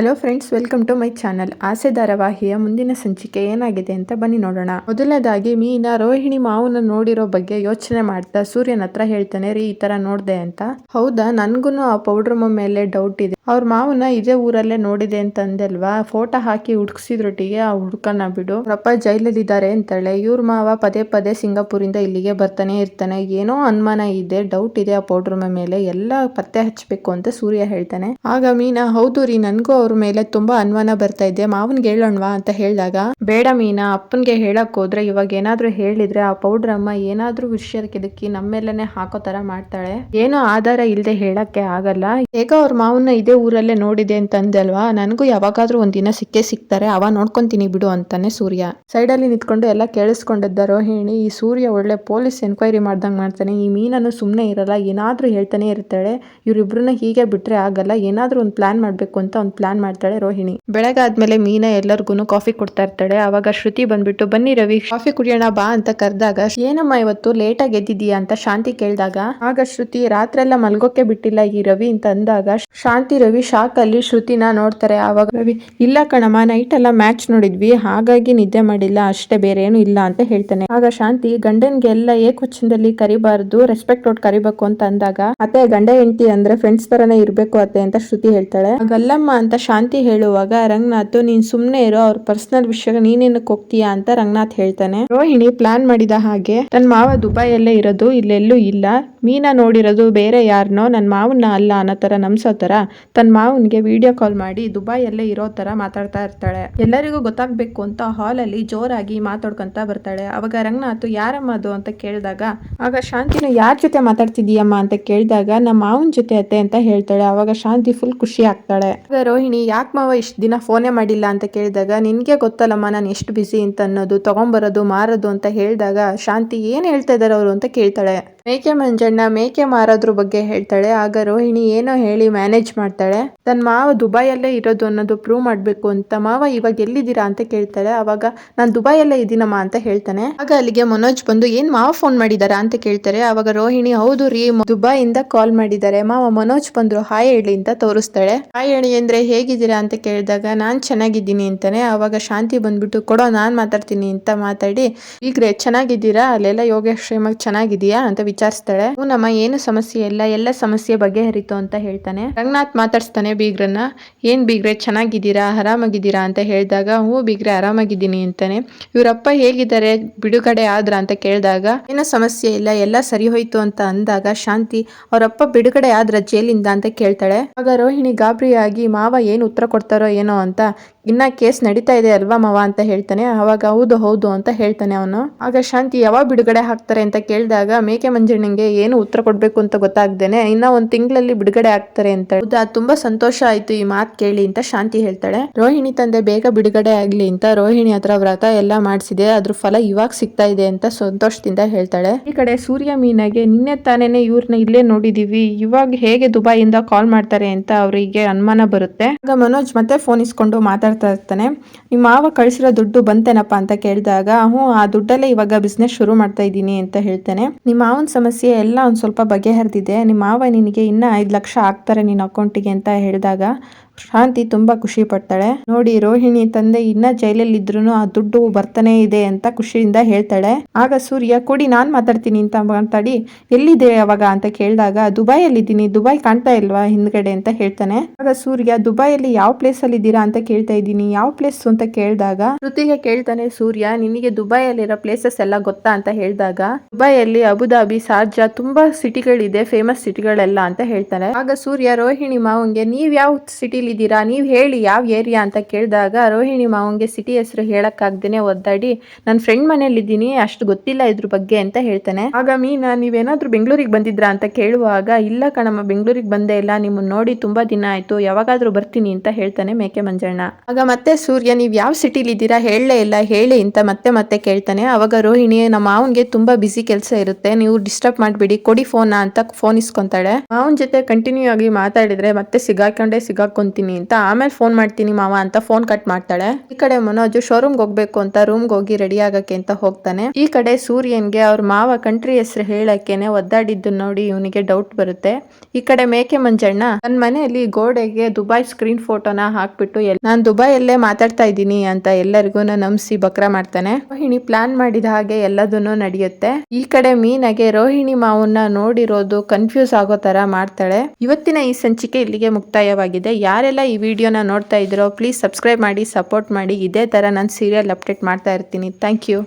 Hello friends welcome to my channel Aase ಧಾರಾವಾಹಿಯ ಮುಂದಿನ ಸಂಚಿಕೆ ಏನಾಗಿದೆ ಅಂತ ಬನ್ನಿ ನೋಡೋಣ. ಮೊದಲನೇದಾಗಿ ಮೀನಾ ರೋಹಿಣಿ ಮಾವನ ನೋಡಿರೋ ಬಗ್ಗೆ ಯೋಚನೆ ಮಾಡ್ತಾ ಸೂರ್ಯನ ಹತ್ರ ಹೇಳ್ತಾನೆ, ರೀ, ಈ ತರ ನೋಡ್ದೆ ಅಂತ. ಹೌದಾ? ನನ್ಗೂ ಆ ಪೌಡರ್ ಮೇಲೆ ಡೌಟ್ ಇದೆ. ಅವ್ರ ಮಾವನ ಇದೇ ಊರಲ್ಲೇ ನೋಡಿದೆ ಅಂತ ಅಂದಲ್ವಾ? ಫೋಟೋ ಹಾಕಿ ಹುಡುಕ್ಸಿದ್ರೊಟ್ಟಿಗೆ ಆ ಹುಡ್ಕನ ಬಿಡು. ಅವ್ರಪ್ಪ ಜೈಲಲ್ಲಿ ಇದ್ದಾರೆ ಅಂತಾಳೆ. ಇವ್ರ ಮಾವ ಪದೇ ಪದೇ ಸಿಂಗಾಪುರಿಂದ ಇಲ್ಲಿಗೆ ಬರ್ತಾನೆ ಇರ್ತಾನೆ. ಏನೋ ಅನುಮಾನ ಇದೆ ಡೌಟ್ ಇದೆ ಆ ಪೌಡರ್ ಮೇಲೆ. ಎಲ್ಲ ಪತ್ತೆ ಹಚ್ಚಬೇಕು ಅಂತ ಸೂರ್ಯ ಹೇಳ್ತಾನೆ. ಆಗ ಮೀನಾ, ಹೌದು ರೀ, ನನ್ಗೂ ಮೇಲೆ ತುಂಬಾ ಅನುಮಾನ ಬರ್ತಾ ಇದೆ. ಮಾವನ್ಗೆ ಹೇಳೋಣ್ವಾ? ಅಂತ ಹೇಳಿದಾಗ, ಬೇಡ ಮೀನಾ, ಅಪ್ಪನ್ಗೆ ಹೇಳಕ್ ಹೋದ್ರೆ ಇವಾಗ ಏನಾದ್ರೂ ಹೇಳಿದ್ರೆ ಆ ಪೌಡರ್ ಅಮ್ಮ ಏನಾದ್ರೂ ವಿಷಯಕ್ಕೆ ಕೆದಕಿ ನಮ್ಮೇಲೆನೆ ಹಾಕೋ ತರ ಮಾಡ್ತಾಳೆ. ಏನೋ ಆಧಾರ ಇಲ್ದೆ ಹೇಳಕ್ಕೆ ಆಗಲ್ಲ. ಹೇಗ ಅವ್ರ ಮಾವನ್ನ ಇದೇ ಊರಲ್ಲೇ ನೋಡಿದೆ ಅಂತ ಅಂದಲ್ವಾ ನನಗೂ ಯಾವಾಗಾದ್ರೂ ಒಂದಿನ ಸಿಕ್ಕೇ ಸಿಗ್ತಾರೆ ಅವ ನೋಡ್ಕೊಂತೀನಿ ಬಿಡು ಅಂತಾನೆ ಸೂರ್ಯ. ಸೈಡ್ ಅಲ್ಲಿ ನಿಂತ್ಕೊಂಡು ಎಲ್ಲ ಕೇಳಿಸ್ಕೊಂಡಿದ್ದ ರೋಹಿಣಿ, ಈ ಸೂರ್ಯ ಒಳ್ಳೆ ಪೊಲೀಸ್ ಎನ್ಕ್ವೈರಿ ಮಾಡ್ದಂಗ್ ಮಾಡ್ತಾನೆ. ಈ ಮೀನನ್ನು ಸುಮ್ಮನೆ ಇರಲ್ಲ, ಏನಾದ್ರೂ ಹೇಳ್ತಾನೆ ಇರ್ತಾಳೆ. ಇವ್ರಿಬ್ರನ್ನ ಹೀಗೆ ಬಿಟ್ರೆ ಆಗಲ್ಲ. ಏನಾದ್ರೂ ಒಂದು ಪ್ಲಾನ್ ಮಾಡ್ಬೇಕು ಅಂತ ಒಂದು ಪ್ಲಾನ್ ಮಾಡ್ತಾಳೆ ರೋಹಿಣಿ. ಬೆಳಗಾದ್ಮೇಲೆ ಮೀನಾ ಎಲ್ಲರಿಗೂ ಕಾಫಿ ಕೊಡ್ತಾ ಇರ್ತಾಳೆ. ಅವಾಗ ಶ್ರುತಿ ಬಂದ್ಬಿಟ್ಟು, ಬನ್ನಿ ರವಿ, ಕಾಫಿ ಕುಡಿಯೋಣ ಬಾ ಅಂತ ಕರೆದಾಗ, ಏನಮ್ಮ ಇವತ್ತು ಲೇಟ್ ಆಗಿ ಎದ್ದಿದೀಯಾ ಅಂತ ಶಾಂತಿ ಕೇಳಿದಾಗ, ಆಗ ಶ್ರುತಿ, ರಾತ್ರೆಲ್ಲ ಮಲ್ಗೋಕೆ ಬಿಟ್ಟಿಲ್ಲ ಈ ರವಿ ಅಂತ ಅಂದಾಗ, ಶಾಂತಿ, ರವಿ ಶಾಕ್ ಅಲ್ಲಿ ಶ್ರುತಿನ ನೋಡ್ತಾರೆ. ಆವಾಗ, ರವಿ, ಇಲ್ಲ ಕಣಮ್ಮ ನೈಟ್ ಎಲ್ಲ ಮ್ಯಾಚ್ ನೋಡಿದ್ವಿ. ಹಾಗಾಗಿ ನಿದ್ದೆ ಮಾಡಿಲ್ಲ. ಅಷ್ಟೇ ಬೇರೆ ಏನು ಇಲ್ಲ ಅಂತ ಹೇಳ್ತಾನೆ. ಆಗ ಶಾಂತಿ, ಗಂಡನ್ಗೆಲ್ಲ ಏಕವಚನದಲ್ಲಿ ಕರಿಬಾರ್ದು. ರೆಸ್ಪೆಕ್ಟ್ ಕೊಟ್ಟು ಕರಿಬೇಕು ಅಂತ ಅಂದಾಗ, ಅತ್ತೆ, ಗಂಡ, ಹೆಂಡತಿ ಅಂದ್ರೆ ಫ್ರೆಂಡ್ಸ್ ತರನೇ ಇರ್ಬೇಕು ಅತ್ತೆ ಅಂತ ಶ್ರುತಿ ಹೇಳ್ತಾಳೆ. ಗಲ್ಲಮ್ಮ ಅಂತ ಶಾಂತಿ ಹೇಳುವಾಗ, ರಂಗನಾಥ್, ನೀನ್ ಸುಮ್ನೆ ಇರೋ ಅವ್ರ ಪರ್ಸನಲ್ ವಿಷಯ ನೀನೇನಕ್ಕೆ ಹೋಗ್ತೀಯಾ? ಅಂತ ರಂಗನಾಥ್ ಹೇಳ್ತಾನೆ. ರೋಹಿಣಿ ಪ್ಲಾನ್ ಮಾಡಿದ ಹಾಗೆ ನನ್ ಮಾವ ದುಬೈಯಲ್ಲೇ ಇರೋದು, ಇಲ್ಲೆಲ್ಲೂ ಇಲ್ಲ. ಮೀನಾ ನೋಡಿರೋದು ಬೇರೆ ಯಾರನೋ, ನನ್ ಮಾವನ್ನ ಅಲ್ಲ ಅನ್ನೋ ತರ ನಮ್ಸೋ ತರ ತನ್ನ ಮಾವನ್ಗೆ ವಿಡಿಯೋ ಕಾಲ್ ಮಾಡಿ ದುಬೈಯಲ್ಲೇ ಇರೋ ತರ ಮಾತಾಡ್ತಾ ಇರ್ತಾಳೆ. ಎಲ್ಲರಿಗೂ ಗೊತ್ತಾಗ್ಬೇಕು ಅಂತ ಹಾಲ್ ಅಲ್ಲಿ ಜೋರಾಗಿ ಮಾತಾಡ್ಕೊಂತ ಬರ್ತಾಳೆ. ಅವಾಗ ರಂಗನಾಥ್, ಯಾರಮ್ಮ ಅದು? ಅಂತ ಕೇಳಿದಾಗ, ಆಗ ಶಾಂತಿನ ಯಾರ ಜೊತೆ ಮಾತಾಡ್ತಿದೀಯಮ್ಮ ಅಂತ ಕೇಳಿದಾಗ ನಮ್ಮ ಮಾವನ ಜೊತೆ ಅತ್ತೆ, ಅಂತ ಹೇಳ್ತಾಳೆ. ಅವಾಗ ಶಾಂತಿ ಫುಲ್ ಖುಷಿ ಆಗ್ತಾಳೆ. ಆಗ ರೋಹಿಣಿ ಯಾಕೆ ಮಾವ ಇಷ್ಟು ದಿನ ಫೋನೇ ಮಾಡಿಲ್ಲ ಅಂತ ಕೇಳಿದಾಗ, ನಿನಗೆ ಗೊತ್ತಲ್ಲಮ್ಮ ನಾನು ಎಷ್ಟು ಬಿಸಿ ಅಂತ ಅನ್ನೋದು, ತೊಗೊಂಬರೋದು, ಮಾರೋದು ಅಂತ ಹೇಳಿದಾಗ, ಶಾಂತಿ ಏನು ಹೇಳ್ತಾ ಇದ್ದಾರೆ ಅವರು ಅಂತ ಕೇಳ್ತಾಳೆ. ಮೇಕೆ ಮಂಜಣ್ಣ ಮೇಕೆ ಮಾರೋದ್ರ ಬಗ್ಗೆ ಹೇಳ್ತಾಳೆ. ಆಗ ರೋಹಿಣಿ ಏನೋ ಹೇಳಿ ಮ್ಯಾನೇಜ್ ಮಾಡ್ತಾಳೆ. ತನ್ನ ಮಾವ ದುಬೈಯಲ್ಲೇ ಇರೋದು ಅನ್ನೋದು ಪ್ರೂವ್ ಮಾಡಬೇಕು ಅಂತ ಮಾವ ಇವಾಗ ಎಲ್ಲಿದ್ದೀರಾ ಅಂತ ಕೇಳ್ತಾಳೆ. ಅವಾಗ ನಾನು ದುಬೈಯಲ್ಲೇ ಇದ್ದೀನಮ್ಮ ಅಂತ ಹೇಳ್ತಾನೆ. ಆಗ ಅಲ್ಲಿಗೆ ಮನೋಜ್ ಬಂದು, ಏನ್ ಮಾವ ಫೋನ್ ಮಾಡಿದಾರಾ? ಅಂತ ಕೇಳ್ತಾರೆ. ಅವಾಗ ರೋಹಿಣಿ, ಹೌದು ರೀ ದುಬೈಯಿಂದ ಕಾಲ್ ಮಾಡಿದ್ದಾರೆ. ಮಾವ ಮನೋಜ್ ಬಂದ್ರು, ಹಾಯ್ ಹೇಳಿ ಅಂತ ತೋರಿಸ್ತಾಳೆ. ಹಾಯ್ ಹೇಳಿ ಅಂದ್ರೆ ಹೇಗಿದ್ದೀರಾ? ಅಂತ ಕೇಳಿದಾಗ, ನಾನ್ ಚೆನ್ನಾಗಿದ್ದೀನಿ ಅಂತಾನೆ. ಅವಾಗ ಶಾಂತಿ ಬಂದ್ಬಿಟ್ಟು, ಕೊಡೋ, ನಾನ್ ಮಾತಾಡ್ತೀನಿ ಅಂತ ಮಾತಾಡಿ ಈಗ ಚೆನ್ನಾಗಿದ್ದೀರಾ? ಅಲ್ಲೆಲ್ಲ ಯೋಗಕ್ಷೇಮ ಚೆನ್ನಾಗಿದೆಯಾ ಅಂತ ವಿಚಾರಿಸ್ತಾಳೆ. ನಮ್ಮ, ಏನು ಸಮಸ್ಯೆ ಇಲ್ಲ, ಎಲ್ಲ ಸಮಸ್ಯೆ ಬಗೆಹರಿತು, ಅಂತ ಹೇಳ್ತಾನೆ. ರಂಗನಾಥ್ ಮಾತಾಡ್ಸ್ತಾನೆ ಬೀಗ್ರನ್ನ. ಏನ್ ಬೀಗ್ರೆ, ಚೆನ್ನಾಗಿದ್ದೀರಾ, ಆರಾಮಾಗಿದ್ದೀರಾ? ಅಂತ ಹೇಳಿದಾಗ, ಹ್ಞೂ ಬೀಗ್ರೆ, ಆರಾಮಾಗಿದ್ದೀನಿ, ಅಂತಾನೆ. ಇವರಪ್ಪ ಹೇಗಿದ್ದಾರೆ? ಬಿಡುಗಡೆ ಆದ್ರ? ಅಂತ ಕೇಳಿದಾಗ, ಏನೋ ಸಮಸ್ಯೆ ಇಲ್ಲ, ಎಲ್ಲ ಸರಿ ಹೋಯ್ತು, ಅಂತ ಅಂದಾಗ, ಶಾಂತಿ, ಅವರಪ್ಪ ಬಿಡುಗಡೆ ಆದ್ರ ಜೈಲಿಂದ? ಅಂತ ಕೇಳ್ತಾಳೆ. ಆಗ ರೋಹಿಣಿ ಗಾಬರಿಯಾಗಿ, ಮಾವ ಏನು ಉತ್ತರ ಕೊಡ್ತಾರೋ ಏನೋ? ಅಂತ ಇನ್ನ ಕೇಸ್ ನಡೀತಾ ಇದೆ ಅಲ್ವಾ ಮವ ಅಂತ ಹೇಳ್ತಾನೆ. ಅವಾಗ ಹೌದು ಹೌದು ಅಂತ ಹೇಳ್ತಾನೆ ಅವನು. ಆಗ ಶಾಂತಿ ಯಾವಾಗ ಬಿಡುಗಡೆ ಹಾಕ್ತಾರೆ ಅಂತ ಕೇಳಿದಾಗ ಮೇಕೆ ಮಂಜಣ್ಣಿಗೆ ಏನು ಉತ್ತರ ಕೊಡ್ಬೇಕು ಅಂತ ಗೊತ್ತಾಗ್ದೇನೆ ಇನ್ನ ಒಂದ್ ತಿಂಗಳಲ್ಲಿ ಬಿಡುಗಡೆ ಆಗ್ತಾರೆ ಅಂತ ಹೌದಾ, ತುಂಬಾ ಸಂತೋಷ ಆಯ್ತು ಈ ಮಾತ್ ಕೇಳಿ ಅಂತ ಶಾಂತಿ ಹೇಳ್ತಾಳೆ. ರೋಹಿಣಿ ತಂದೆ ಬೇಗ ಬಿಡುಗಡೆ ಆಗ್ಲಿ ಅಂತ ರೋಹಿಣಿ ಹತ್ರ ವ್ರತ ಎಲ್ಲ ಮಾಡಿಸಿದೆ. ಅದ್ರ ಫಲ ಇವಾಗ ಸಿಗ್ತಾ ಇದೆ ಅಂತ ಸಂತೋಷದಿಂದ ಹೇಳ್ತಾಳೆ. ಈ ಕಡೆ ಸೂರ್ಯ ಮೀನಾಗೆ, ನಿನ್ನೆ ತಾನೇನೆ ಇವ್ರನ್ನ ಇಲ್ಲೇ ನೋಡಿದೀವಿ. ಇವಾಗ ಹೇಗೆ ದುಬೈಯಿಂದ ಕಾಲ್ ಮಾಡ್ತಾರೆ ಅಂತ ಅವರಿಗೆ ಅನುಮಾನ ಬರುತ್ತೆ. ಆಗ ಮನೋಜ್ ಮತ್ತೆ ಫೋನ್ ಇಸ್ಕೊಂಡು ಮಾತಾಡ್ತಾ ಇರ್ತಾನೆ. ನಿಮ್ಮ ಮಾವ ಕಳಿಸಿರೋ ದುಡ್ಡು ಬಂತೇನಪ್ಪ ಅಂತ ಕೇಳಿದಾಗ, ಹ್ಞೂ, ಆ ದುಡ್ಡಲ್ಲೇ ಇವಾಗ ಬಿಸ್ನೆಸ್ ಶುರು ಮಾಡ್ತಾ ಇದ್ದೀನಿ ಅಂತ ಹೇಳ್ತಾನೆ. ನಿಮ್ಮ ಮಾವನ ಸಮಸ್ಯೆ ಎಲ್ಲ ಒಂದು ಸ್ವಲ್ಪ ಬಗೆಹರಿದಿದೆ. ನಿಮ್ಮ ಮಾವ ನಿನಗೆ ಇನ್ನ ಐದು ಲಕ್ಷ ಹಾಕ್ತಾರೆ ನಿನ್ನ ಅಕೌಂಟಿಗೆ ಅಂತ ಹೇಳಿದಾಗ ಶಾಂತಿ ತುಂಬಾ ಖುಷಿ ಪಡ್ತಾಳೆ. ನೋಡಿ, ರೋಹಿಣಿ ತಂದೆ ಇನ್ನ ಜೈಲಲ್ಲಿ ಇದ್ರು ಆ ದುಡ್ಡು ಬರ್ತಾನೆ ಇದೆ ಅಂತ ಖುಷಿಯಿಂದ ಹೇಳ್ತಾಳೆ. ಆಗ ಸೂರ್ಯ, ಕೊಡಿ, ನಾನ್ ಮಾತಾಡ್ತೀನಿ ಅಂತ ಮಾತಾಡಿ, ಎಲ್ಲಿದೆ ಅವಾಗ? ಅಂತ ಕೇಳಿದಾಗ ದುಬೈಯಲ್ಲಿ ಇದ್ದೀನಿ ದುಬೈ ಕಾಣ್ತಾ ಇಲ್ವಾ ಹಿಂದ್ಗಡೆ? ಅಂತ ಹೇಳ್ತಾನೆ. ಆಗ ಸೂರ್ಯ, ದುಬೈಯಲ್ಲಿ ಯಾವ ಪ್ಲೇಸ್ ಅಲ್ಲಿ ಇದ್ದೀರಾ ಅಂತ ಕೇಳ್ತಾ ಇದ್ದೀನಿ. ಯಾವ ಪ್ಲೇಸ್? ಅಂತ ಕೇಳಿದಾಗ, ಶ್ರುತಿಗೆ ಕೇಳ್ತಾನೆ ಸೂರ್ಯ, ನಿನಗೆ ದುಬೈಯಲ್ಲಿರೋ ಪ್ಲೇಸಸ್ ಎಲ್ಲ ಗೊತ್ತಾ? ಅಂತ ಹೇಳಿದಾಗ, ದುಬೈಯಲ್ಲಿ ಅಬುದಾಬಿ, ಸಾರ್ಜಾ ತುಂಬಾ ಸಿಟಿಗಳಿದೆ, ಫೇಮಸ್ ಸಿಟಿಗಳೆಲ್ಲ, ಅಂತ ಹೇಳ್ತಾನೆ. ಆಗ ಸೂರ್ಯ, ರೋಹಿಣಿ ಮಾವಂಗೆ, ನೀವ್ ಯಾವ ಸಿಟಿಲಿ ಇದ್ದೀರಾ ನೀವು ಹೇಳಿ, ಯಾವ ಏರಿಯಾ ಅಂತ ಕೇಳಿದಾಗ ರೋಹಿಣಿ ಮಾವಂಗೆ ಸಿಟಿ ಹೆಸರು ಹೇಳಕ್ಕಾಗ್ದೇನೆ ಒದ್ದಾಡಿ ನನ್ನ ಫ್ರೆಂಡ್ ಮನೆಯಲ್ಲಿದ್ದೀನಿ, ಅಷ್ಟು ಗೊತ್ತಿಲ್ಲ ಇದ್ರ ಬಗ್ಗೆ ಅಂತ ಹೇಳ್ತಾನೆ. ಆಗ ಮೀನಾ, ನೀವೇನಾದ್ರೂ ಬೆಂಗಳೂರಿಗೆ ಬಂದಿದ್ರಾ? ಅಂತ ಕೇಳುವಾಗ, ಇಲ್ಲ ಕಣಮ್ಮ, ಬೆಂಗಳೂರಿಗೆ ಬಂದೇ ಇಲ್ಲ ನಿಮ್ಮನ್ನ ನೋಡಿ ತುಂಬಾ ದಿನ ಆಯ್ತು, ಯಾವಾಗಾದ್ರೂ ಬರ್ತೀನಿ ಅಂತ ಹೇಳ್ತಾನೆ ಮೇಕೆ ಮಂಜಣ್ಣ. ಆಗ ಮತ್ತೆ ಸೂರ್ಯ, ನೀವ್ ಯಾವ ಸಿಟಿಲಿ ಇದ್ದೀರಾ ಹೇಳಲೇ ಇಲ್ಲ, ಹೇಳಿ ಅಂತ ಮತ್ತೆ ಮತ್ತೆ ಕೇಳ್ತಾನೆ. ಅವಾಗ ರೋಹಿಣಿ, ನಮ್ಮ ಮಾವನ್ಗೆ ತುಂಬಾ ಬಿಸಿ ಕೆಲಸ ಇರುತ್ತೆ, ನೀವು ಡಿಸ್ಟರ್ಬ್ ಮಾಡ್ಬೇಡಿ, ಕೊಡಿ ಫೋನ್? ಅಂತ ಫೋನ್ ಇಸ್ಕೊಂತಾಳೆ ಮಾವನ್ ಜೊತೆ ಕಂಟಿನ್ಯೂ ಆಗಿ ಮಾತಾಡಿದ್ರೆ ಮತ್ತೆ ಸಿಗಾಕೊಂಡೇ ಸಿಗಾಕೊಂತ ಅಂತೀನಿ ಅಂತ. ಆಮೇಲೆ ಫೋನ್ ಮಾಡ್ತೀನಿ ಮಾವ ಅಂತ ಫೋನ್ ಕಟ್ ಮಾಡ್ತಾಳೆ. ಈ ಕಡೆ ಮನೋಜ್ ಶೋರೂಮ್ಗೆ ಹೋಗ್ಬೇಕು ಅಂತ ರೂಮ್ಗೆ ಹೋಗಿ ರೆಡಿ ಆಗಕ್ಕೆ ಅಂತ ಹೋಗ್ತಾನೆ. ಈ ಕಡೆ ಸೂರ್ಯನ್ಗೆ ಅವ್ರ ಮಾವ ಕಂಟ್ರಿ ಹೆಸರು ಹೇಳಕ್ಕೇನೆ ಒದ್ದಾಡಿದ್ದು ನೋಡಿ ಇವನಿಗೆ ಡೌಟ್ ಬರುತ್ತೆ. ಈ ಕಡೆ ಮೇಕೆ ಮಂಜಣ್ಣ ನನ್ನ ಮನೆಯಲ್ಲಿ ಗೋಡೆಗೆ ದುಬೈ ಸ್ಕ್ರೀನ್ ಫೋಟೋನ ಹಾಕ್ಬಿಟ್ಟು ನಾನ್ ದುಬೈಯಲ್ಲೇ ಮಾತಾಡ್ತಾ ಇದ್ದೀನಿ ಅಂತ ಎಲ್ಲರಿಗೂ ನಂಬಿಸಿ ಬಕ್ರ ಮಾಡ್ತಾನೆ. ರೋಹಿಣಿ ಪ್ಲಾನ್ ಮಾಡಿದ ಹಾಗೆ ಎಲ್ಲದನ್ನು ನಡೆಯುತ್ತೆ. ಈ ಕಡೆ ಮೀನಾಗೆ ರೋಹಿಣಿ ಮಾವನ್ನ ನೋಡಿರೋದು ಕನ್ಫ್ಯೂಸ್ ಆಗೋ ತರ ಮಾಡ್ತಾಳೆ. ಇವತ್ತಿನ ಈ ಸಂಚಿಕೆ ಇಲ್ಲಿಗೆ ಮುಕ್ತಾಯವಾಗಿದೆ. ಯಾರೆಲ್ಲ ಈ ವಿಡಿಯೋನ ನೋಡ್ತಾ ಇದ್ರೋ ಪ್ಲೀಸ್ ಸಬ್ಸ್ಕ್ರೈಬ್ ಮಾಡಿ ಸಪೋರ್ಟ್ ಮಾಡಿ. ಇದೇ ಥರ ನಾನು ಸೀರಿಯಲ್ ಅಪ್ಡೇಟ್ ಮಾಡ್ತಾ ಇರ್ತೀನಿ. Thank you